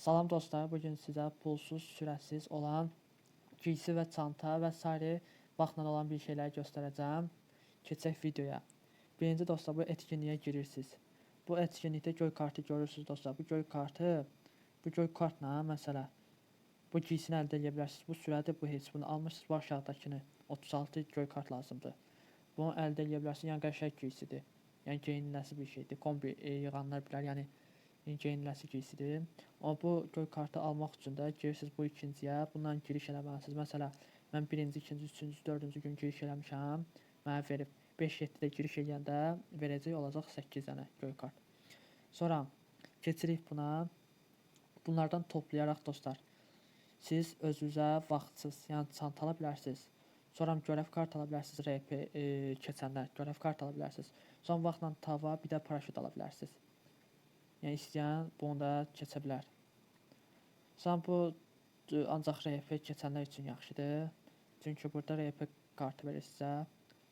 Salam dostlar, bugün sizə pulsuz, sürətsiz olan giysi və çanta və sairə vaxtla olan bir şeyləri göstərəcəm. Keçək videoya. Birinci dostlar, bu etkinliyə girirsiniz. Bu etkinlikdə göy kartı görürsünüz dostlar. Bu göy kartı, bu göy kartla məsələ bu giysini əldə edə bilərsiniz. Bu sürədir, bu heç bunu almırsınız. Bu aşağıdakını 36 göy kart lazımdır. Bunu əldə edə bilərsiniz. Yəni qəşəng giysidir. Yəni geyiniləsi bir şeydir. Kombi e, yığanlar bilər. Yəni giysidir. Amma bu göy kartı almaq üçün də girirsiniz bu ikinciyə. Bundan giriş eləməlisiniz. Məsələn, mən birinci, ikinci, üçüncü, dördüncü gün giriş eləmişəm. Mənə verib 5-7-də giriş eləyəndə verəcək olacaq 8 dənə göy kart. Sonra keçirik buna. Bunlardan toplayaraq dostlar, siz özünüzə vaxtsız, yəni çanta ala bilərsiniz. Sonra görəv kart ala bilərsiniz, RP e, keçənlər görəv kart ala bilərsiniz. Son vaxtla tava, bir də paraşüt ala bilərsiniz. Yəni bunu da keçə bilər. Sonra bu ancaq RP keçənlər üçün yaxşıdır. Çünki burada RP kartı verir sizə.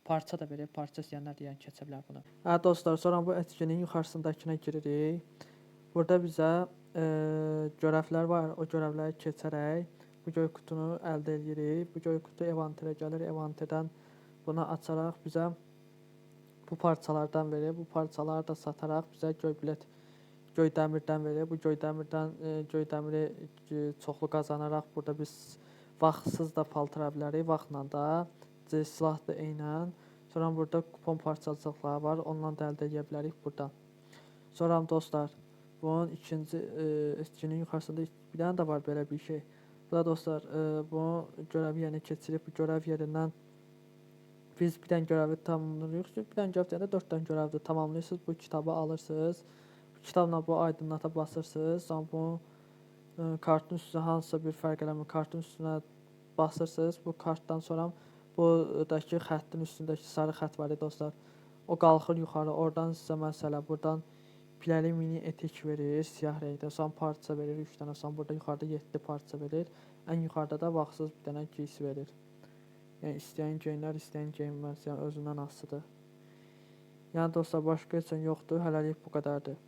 Parça da verir. Parça istəyənlər də yəni keçə bilər bunu. Hə dostlar, sonra bu etkinliyin yuxarısındakına giririk. Burada bizə e, var. O görevləri keçərək bu göy qutunu əldə edirik. Bu göy qutu evanterə gəlir. Evanterdən bunu açaraq bizə bu parçalardan verir. Bu parçaları da sataraq bizə göy bilet göy dəmirdən verir. Bu göy dəmirdən e, göy dəmiri e, çoxlu qazanaraq burada biz vaxtsız da paltıra bilərik. Vaxtla da silah da eynən. Sonra burada kupon parçacıqları var. Ondan da əldə edə bilərik burada. Sonra dostlar, bunun ikinci etkinliyin yuxarısında bir dənə də var belə bir şey. Bu da dostlar, e, bunu görəvi yerinə keçirib bu görəv yerindən biz bir dənə görəvi tamamlayırıq. Bir dənə görəv deyəndə 4 dənə görəvdir. Tamamlayırsınız, bu kitabı alırsınız. Kitabla bu aydınlata basırsınız. Sonra bu e, kartın üstünə hansısa bir fərq eləmir. Kartın üstünə basırsınız. Bu kartdan sonra buradakı xəttin üstündəki sarı xətt var ya dostlar. O qalxır yuxarı. Oradan sizə məsələ buradan piləli mini etek verir, siyah rəngdə. Sonra parça verir 3 dənə. Sonra burada yuxarıda 7 parça verir. Ən yuxarıda da vaxtsız bir dənə giysi verir. Yəni istəyən geyinər, istəyən geyinməz. Yəni özündən asılıdır. Yəni dostlar başqa heç yoxdur. Hələlik bu qədərdir.